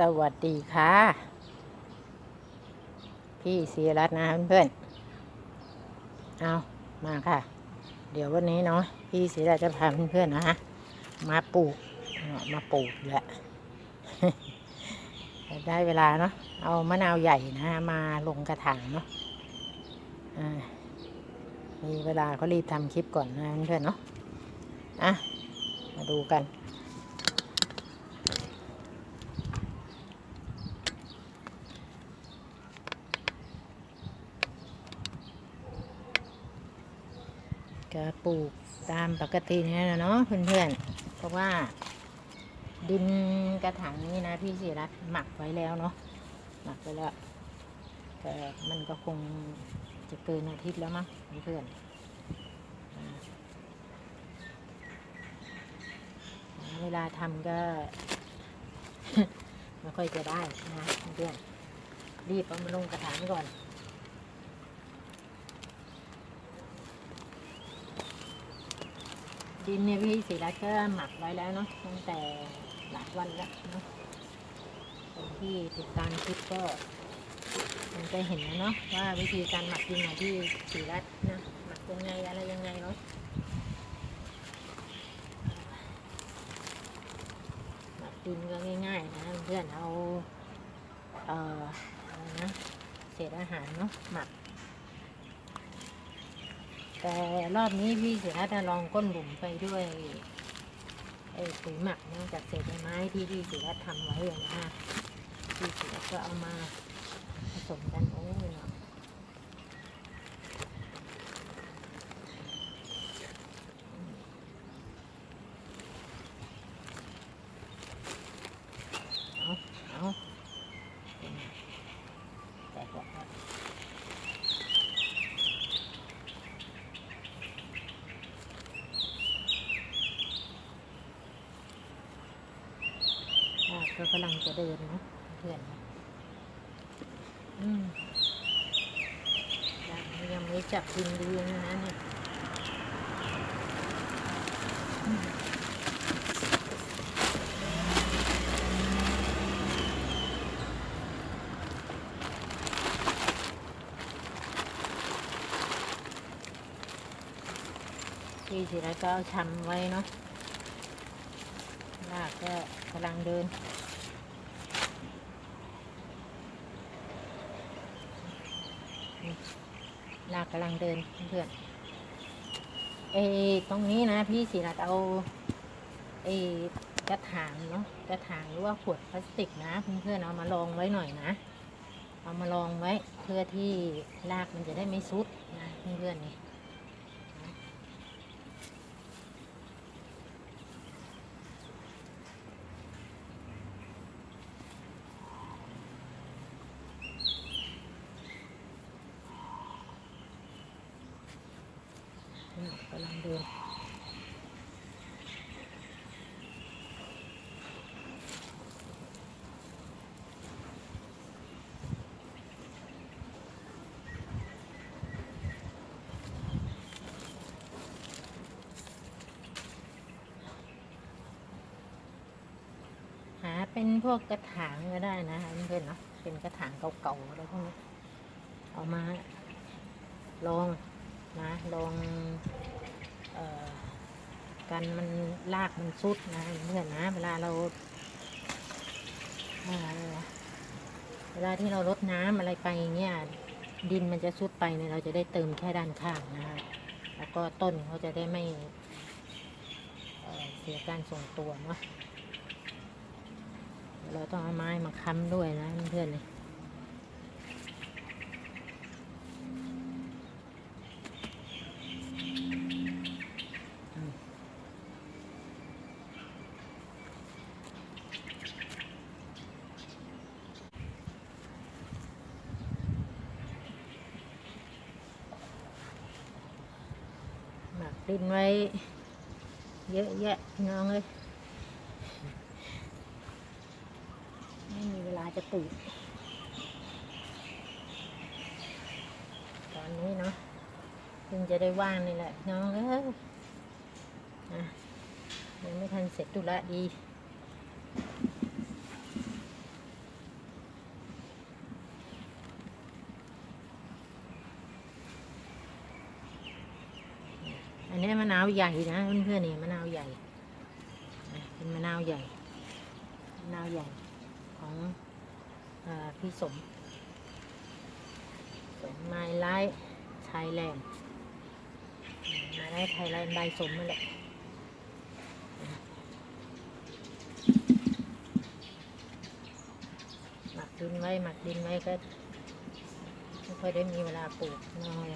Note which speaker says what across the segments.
Speaker 1: สวัสดีค่ะ พี่ศรีรัตน์นะเพื่อนๆเอามาค่ะ เดี๋ยววันนี้เนาะพี่ศรีรัตน์จะพาเพื่อนๆนะฮะมาปลูกมาปลูกแหละได้เวลาเนาะเอามะนาวใหญ่นะมาลงกระถางเนาะมีเวลาเขารีบทำคลิปก่อนนะเพื่อนๆเนาะอะมาดูกัน ก็ปลูกตามปกตินี่แหละเนาะเพื่อนๆ เพราะว่า ดินกระถางนี้นะพี่ศิรัตหมักไว้แล้วเนาะหมักไว้แล้วแต่มันก็คงจะเกินอาทิตย์แล้วมั้งเพื่อนๆอ่าเวลาทำก็ไม่ค่อยจะได้นะเพื่อนรีบเอามาลงกระถางก่อน ดินเนี่ยพี่ศิรัตก็หมักไว้แล้วเนาะตั้งแต่หลายวันแล้วเนาะคนที่ติดตามคลิปก็มันจะเห็นแล้วเนาะว่าวิธีการหมักดินของพี่ศิรัตน์นะหมักยังไงอะไรยังไงเนาะหมักดินก็ง่ายๆนะเพื่อนเอาเอ่ออะไรนะเศษอาหารเนาะหมัก แต่รอบนี้พี่ศิรัตน์ลองก้นหลุมไปด้วยไอ้ปุ๋ยหมักนะจากเศษใบไม้ที่พี่ศิรัตน์ทำไว้อะนะฮะพี่ศิรัตน์ก็เอามาผสมกันโอ้ยเนาะเอาเอาแตกแล้ว ค่ะ ก็กำลังจะเดินนะเพื่อนอืมยังยังไม่จับดินดีนะนะเนี่ยพี่สิแล้วก็เอาชำไว้เนาะลากก็กำลังเดิน ลากกำลังเดินเพื่อนเอตรงนี้นะพี่ศิรัตเอาเออกระถางเนาะกระถางหรือว่าขวดพลาสติกนะเพื่อนๆเอามาลองไว้หน่อยนะ เอามาลองไว้เพื่อที่รากมันจะได้ไม่ซุดนะเพื่อนๆนี่ นี่ กำลังเดินหาเป็นพวกกระถางก็ได้นะเพื่อนเนาะเป็นกระถางเก่าๆอะไรพวกนี้เอามาลองนะลอง กันมันลากมันซุดนะเพื่อนนะ เวลาเราเวลาที่เราลดน้ำอะไรไปเงี้ยดินมันจะซุดไปเนี่ยเราจะได้เติมแค่ด้านข้างนะคะแล้วก็ต้นเขาจะได้ไม่เอ่อเสียการส่งตัวเนาะเราต้องเอาไม้มาค้ำด้วยนะเพื่อนๆเลย ดินไว้ เยอะแยะน้องเลยไม่มีเวลาจะปลูกตอนนี้เนาะเพิ่งจะได้ว่างนี่แหละน้องเอ้ยอะยังไม่ทันเสร็จตุละดี นี้มะนาวใหญ่นะเพื่อนๆนี่มะนาวใหญ่เป็นมะนาวใหญ่มะนาวใหญ่ของอพี่สมสมไม้ไล่ไทยแลนด์ไม้ไล่ไทยแลนด์ใบสมนั่นแหละหมักดินไว้หมักดินไว้ก็ไม่ค่อยได้มีเวลาปลูกน้อย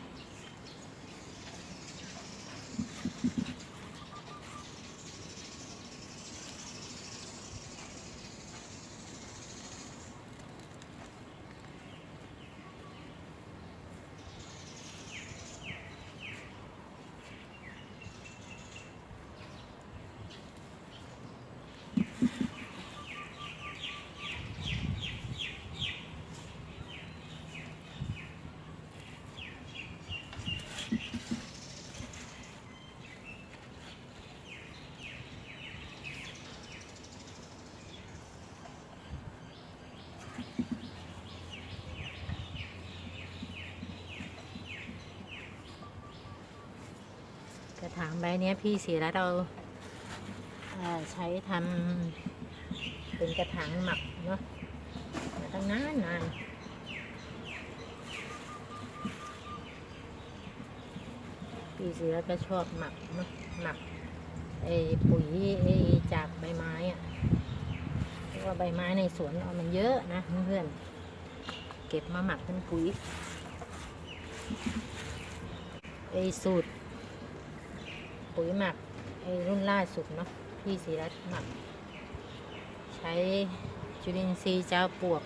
Speaker 1: เนี้ยพี่สีแล้วเราใช้ทำเป็นกระถางหมักเนาะมาตั้งนานนานพี่สีแล้วก็ชอบหมักเนาะหมักไอ้ปุ๋ยไอ้จากใบไม้อะเพราะว่าใบไม้ในสวนเรามันเยอะนะเพื่อนเก็บมาหมักเป็นปุ๋ยไอ้สูตร ปุ๋ยหมักไอ้รุ่นล่าสุดเนาะพี่ศิรัตน์หมัก ใช้จุลินทรีย์เจ้าปวก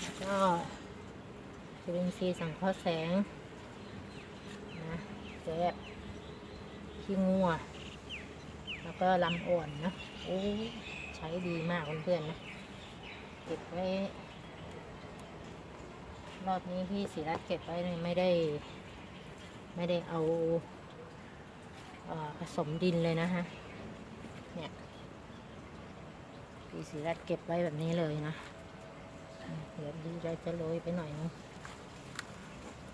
Speaker 1: แล้วก็จุลินทรีย์สังเคราะห์แสงนะแจ๊บขี้งัว แล้วก็ลำอ่อนนะโอ้ใช้ดีมากเพื่อนๆนะเก็บไว้ รอบนี้พี่ศิรัตน์เก็บไว้เนี่ยไม่ได้ ไม่ได้เอา ผสมดินเลยนะฮะ เนี่ยพี่สีรัดเก็บไว้แบบนี้เลยนะ เดี๋ยวดีเราจะโรยไปหน่อยนึง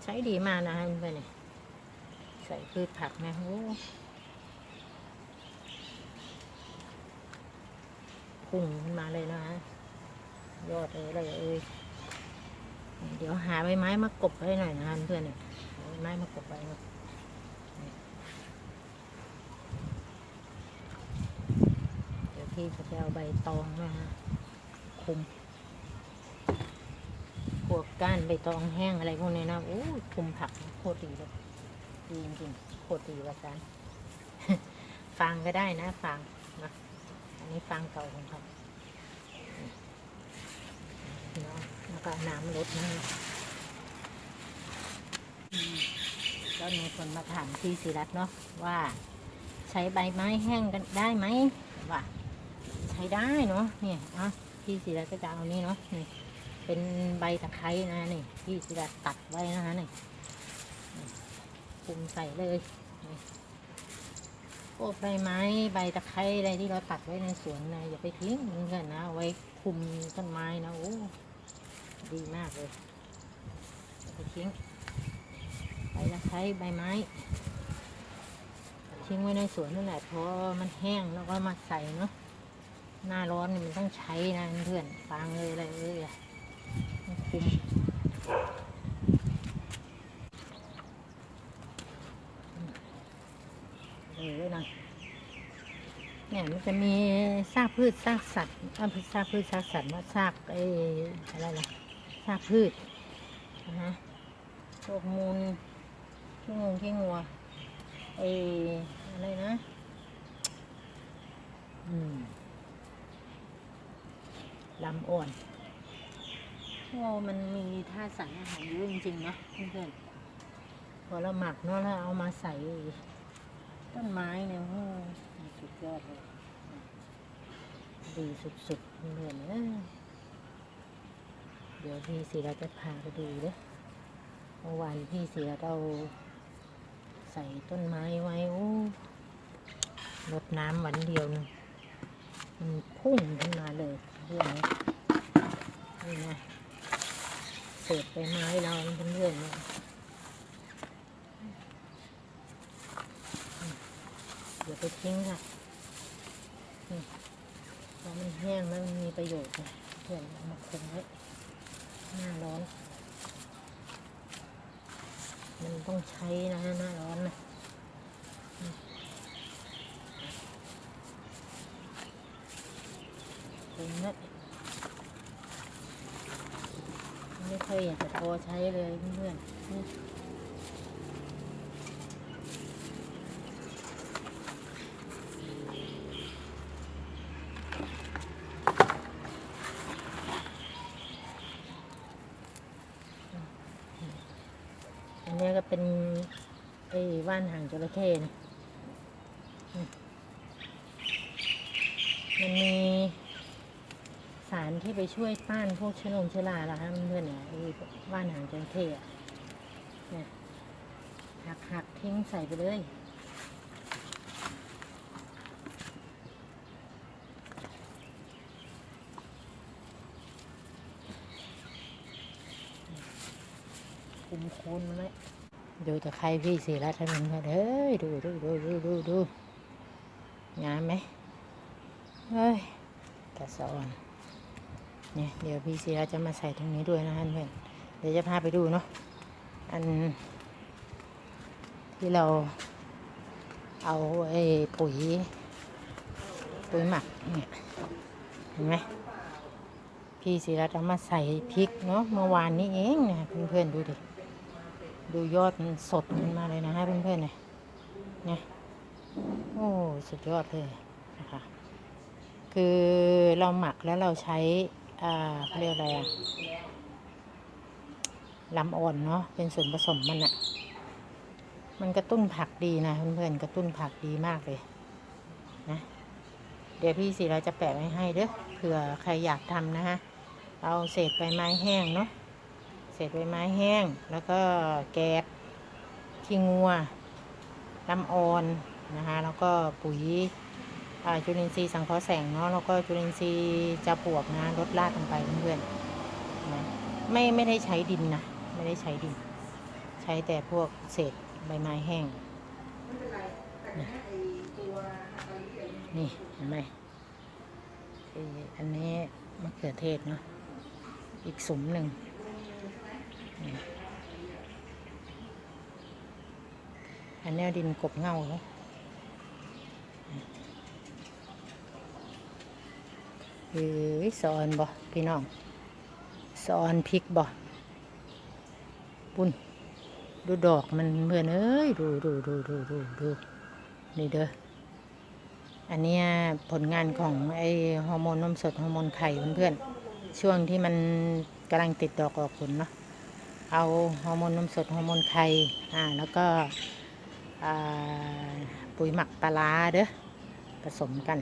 Speaker 1: ใช้ดีมากนะฮะเพื่อนเนี่ยใส่พืชผักนะโอ้พุ่งขึ้นมาเลยนะฮะ ยอดเลยเอ้ยเดี๋ยวหาใบไม้มากบไว้หน่อยนะฮะเพื่อนเนี่ยใบไม้มากบไว้นะ เดี๋ยวพี่จะไปเอาใบตองนะฮะคุมพวกก้านใบตองแห้งอะไรพวกนี้นะโอ้คุมผักโคตรดีเลยดีจริงโคตรดีว่าซันฟังก็ได้นะฟังนะอันนี้ฟังเก่าของเขาเนาะแล้วก็น้ำลดนะฮะอืมแล้วมีคนมาถามพี่ศิรัตน์เนาะว่า ใช้ใบไม้แห้งกันได้ไหมว่า ใช้ได้เนาะเนี่ยอะพี่ศิลาก็จะเอานี่เนาะนี่เป็นใบตะไคร้นะนี่พี่ศิลาตัดไว้นะคะนี่นี่คุมใส่เลยพวกใบไม้ใบตะไคร้อะไรที่เราตัดไว้ในสวนนะอย่าไปทิ้งเหมือนกันนะไว้คุมต้นไม้นะโอ้ดีมากเลยอย่าไปทิ้งใบตะไคร้ใบไม้ทิ้งไว้ในสวนนั่นแหละพอมันแห้งแล้วก็มาใส่เนาะ หน้าร้อนนี่มันต้องใช้นะเพื่อนฟังเลยอะไรเลยอะต้มเออนะเนี่ยมันจะมีซากพืชซากสัตว์อ่าซากพืชซากสัตว์ว่าซากไอ้อะไรล่ะซากพืชนะฮะพวกมูลขี้งูขี้งัวเอออะไรนะ อืม ลำอ่อนโอ้มันมีธาตุสารอาหารเยอะจริงๆเนาะเพื่อนๆพอเราหมักเนาะแล้วเอามาใส่ต้นไม้เนี่ยโอ้สุดยอดเลยดีสุดๆเพื่อนๆเอ้ยเดี๋ยวพี่สีเราจะพาไปดูเด้อเมื่อวานพี่สีเราเอาใส่ต้นไม้ไว้โอ้รดน้ำวันเดียวนึง มันพุ่งขึ้นมาเลยเรื่องนี้นี่นะเศษใบไม้เราเป็นเรื่องเลยวไปทิ้งค่ะพอมันแห้งแล้วมันมีประโยชน์นะเพื่อนเอามาคงไว้หน้าร้อน มันต้องใช้นะหน้าร้อนนะอืม คงไว้ไม่ค่อยอยากจะพอใช้เลยเพื่อนอันนี้ก็เป็นไอ้ว่านหางจระเข้นะมันมี สารที่ไปช่วยต้านพวกเชื้อโรคเชื้อราละคะเพื่อนๆเนี่ยว่านหางจระเข้เนี่ยหักหักทิ้งใส่ไปเลยคุมโคนมันไว้ดูตะไคร้พี่สีรัตน์มันเฮ้ยดูดูดูดูดูดูงามไหมเฮ้ยกระสอน เนี่ยเดี๋ยวพี่เสีรัตน์จะมาใส่ตรงนี้ด้วยนะเพื่อนเดี๋ยวจะพาไปดูเนาะอัน ที่เราเอาไอ้ปุ๋ย ปุ๋ยหมักเนี่ยเห็นไหมพี่ศิรัตน์เอามาใส่พริกเนาะเมื่อวานนี้เองนะเพื่อนๆดูดิดูยอดมันสดมันมาเลยนะฮะเพื่อนๆเนี่ยเนี่ยโอ้สุดยอดเลยนะคะคือเราหมักแล้วเราใช้ อ่าเขาเรียกอะไรอะลำอ่อนเนาะเป็นส่วนผสมมันอะมันกระตุ้นผักดีนะเพื่อนๆกระตุ้นผักดีมากเลย นะ เดี๋ยวพี่สิเราจะแปะไว้ให้เด้อเผื่อใครอยากทำนะฮะเอาเศษใบไม้แห้งเนาะเศษใบไม้แห้ง แล้วก็แกบขี้งัวน้ำอ่อนนะคะแล้วก็ปุ๋ย จุลินทรีย์สังเคราะห์แสงเนาะแล้วก็จุลินทรีย์จะปลวกนะลดลาดลงไปเพื่อนๆนะไม่ไม่ได้ใช้ดินนะไม่ได้ใช้ดิน ใช้แต่พวกเศษใบไม้แห้งนี่เห็นไหมเอ่ออันนี้มะเขือเทศเนาะอีกสุมหนึ่งนี่อันนี้ดินกบเงาเนาะ เอ้ยสอนบ่พี่น้องสอนพริกบ่ปุ่นดูดอกมันเพื่อนเอ้ยดูดูดูดูดูดูนี่เด้ออันนี้ผลงานของไอฮอร์โมนนมสดฮอร์โมนไข่เพื่อนๆช่วงที่มันกำลังติดดอกออกผลเนาะเอาฮอร์โมนนมสดฮอร์โมนไข่อ่าแล้วก็ปุ๋ยหมักปลาเด้อผสมกัน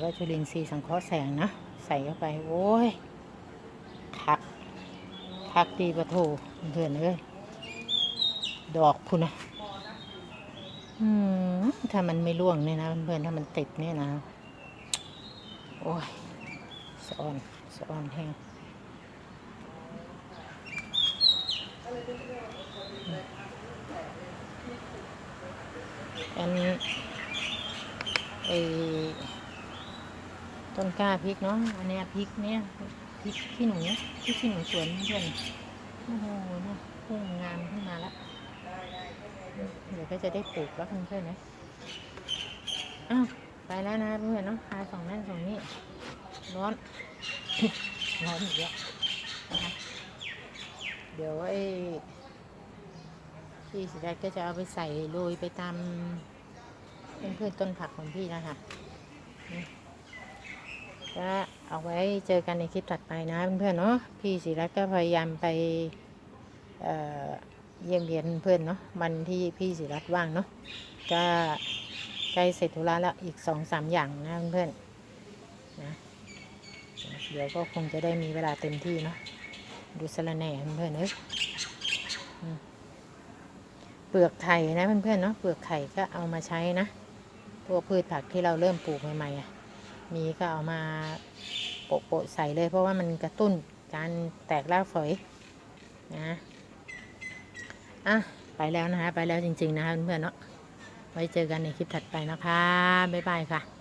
Speaker 1: แล้วก็จุลินทรีย์สังเคราะห์แสงนะ ใส่เข้าไป โอ้ยคักคักดีปะโถเพื่อนเอ้ยดอกพุ่นะอืมถ้ามันไม่ร่วงเนี่ยนะเพื่อนถ้ามันติดเนี่ยนะ โอ้ยสะออนสะออนแห้งอันนี้ไอ ต้นกล้าพริกเนาะ อันนี้พริกเนี่ยพริกขี้หนูพริกขี้หนูสวนเพื่อนโอ้โหเนี่ยพุ่งงามขึ้นมาแล้วเดี๋ยวก็จะได้ปลูกแล้วเพื่อนๆนะอ้าวไปแล้วนะเพื่อนเนาะพาสองนั่นสองนี่ร้อน ร้อนอีกแล้วนะคะเดี๋ยวไอ้พี่สิได้ก็จะเอาไปใส่โรยไปตามเพื่อนๆต้นผักของพี่นะคะ ก็เอาไว้เจอกันในคลิปถัดไปนะเพื่อนๆเนาะพี่ศิรัตก็พยายามไปเเยี่ยมเยียนเพื่อนเนาะวันที่พี่ศิรัตว่างเนาะก็ใกล้เสร็จธุระแล้วอีกสองสามอย่างนะเพื่อนๆนะเดี๋ยวก็คงจะได้มีเวลาเต็มที่เนาะดูสะระแหน่เพื่อนๆเอ้ยเปลือกไข่นะเพื่อนๆเนาะเปลือกไข่ก็เอามาใช้นะพวกพืชผักที่เราเริ่มปลูกใหม่ๆอะ มีก็เอามาโปะๆใส่เลยเพราะว่ามันกระตุ้นการแตกรากฝอยนะอะไปแล้วนะคะ ไปแล้วจริง ๆ นะคะเพื่อนๆเนาะไว้เจอกันในคลิปถัดไปนะคะ บ๊ายบายค่ะ